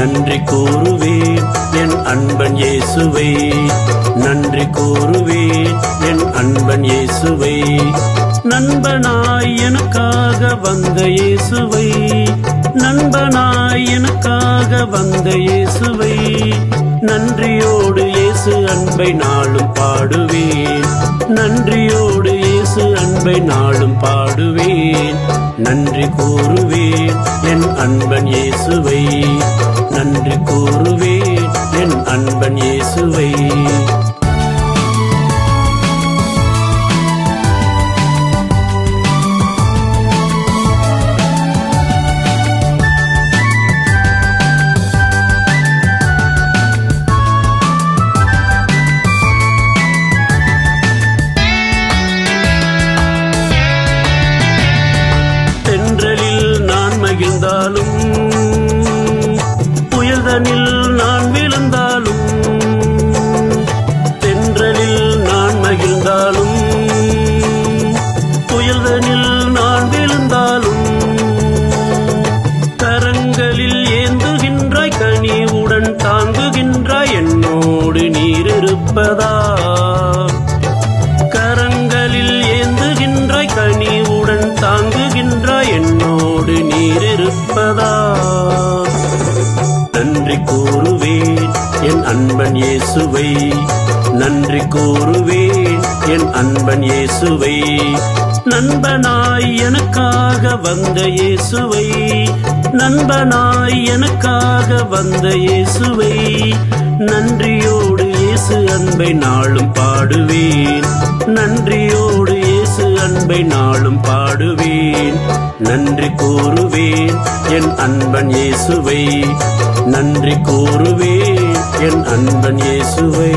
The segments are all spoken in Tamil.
நன்றி கூறுவேன் என் அன்பன் இயேசுவே. நன்றி கூறுவேன் என் அன்பன் இயேசுவை. நண்பனாய் எனக்காக வந்த இயேசுவை. நண்பனாய் எனக்காக வந்த இயேசுவை. நன்றியோடு இயேசு அன்பை நாளும் பாடுவேன். நன்றியோடு இயேசு நாளும் பாடுவேன். நன்றி கூறுவேன் என் அன்பன் இயேசுவை. நன்றி கூறுவேன் என் அன்பன் இயேசுவை. மகிழ்ந்தாலும் புயல்தனில் நான் விழுந்தாலும். தென்றலில் நான் மகிழ்ந்தாலும். புயல்தனில் நான் விழுந்தாலும். கரங்களில் ஏந்துகின்றாய் கனிவுடன் தாங்குகின்றாய் என்னோடு நீர் இருப்பதா? இருப்பதா நன்றி கூறுவேன் என் அன்பன் இயேசுவை. நன்றி கூறுவேன் என் அன்பன் இயேசுவை. நண்பனாய் எனக்காக வந்த இயேசுவை. நண்பனாய் எனக்காக வந்த இயேசுவை. நன்றியோடு இயேசு அன்பை நாளும் பாடுவேன். நன்றியோடு இயேசு அன்பை நாளும் பாடுவேன். நன்றி கூறுவேன் என் அன்பன் இயேசுவை. நன்றி கூறுவேன் என் அன்பன் இயேசுவை.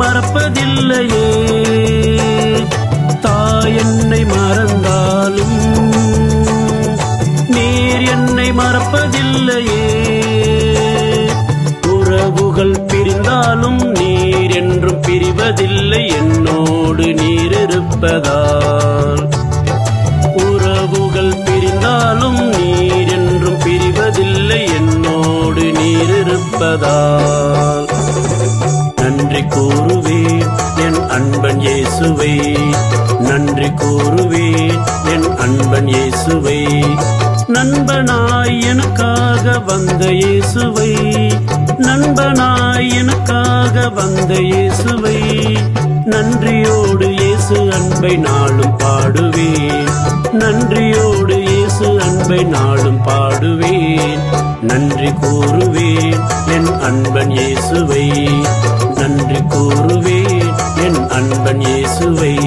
மறப்பதில்லையே. தாய் என்னை மறந்தாலும் நீர் என்னை மறப்பதில்லையே. உறவுகள் பிரிந்தாலும் நீர் என்றும் பிரிவதில்லை என்னோடு நீர் இருப்பதால். உறவுகள் பிரிந்தாலும் நீர் என்றும் பிரிவதில்லை என்னோடு நீர் இருப்பதால். கூறுவேன். என் அன்பன் இயேசுவே நன்றி கூறுவேன். என் அன்பன் இயேசுவே நண்பனாய் எனக்காக வந்த இயேசுவை நண்பனாய் எனக்காக வந்த இயேசுவை நன்றியோடு இயேசு அன்பை நாளும் பாடுவேன். நன்றியோடு இயேசு அன்பை நாளும் பாடுவேன். நன்றி கூறுவேன் என் அன்பன் இயேசுவை. நன்றி கூறுவேன் என் அன்பன் இயேசுவை.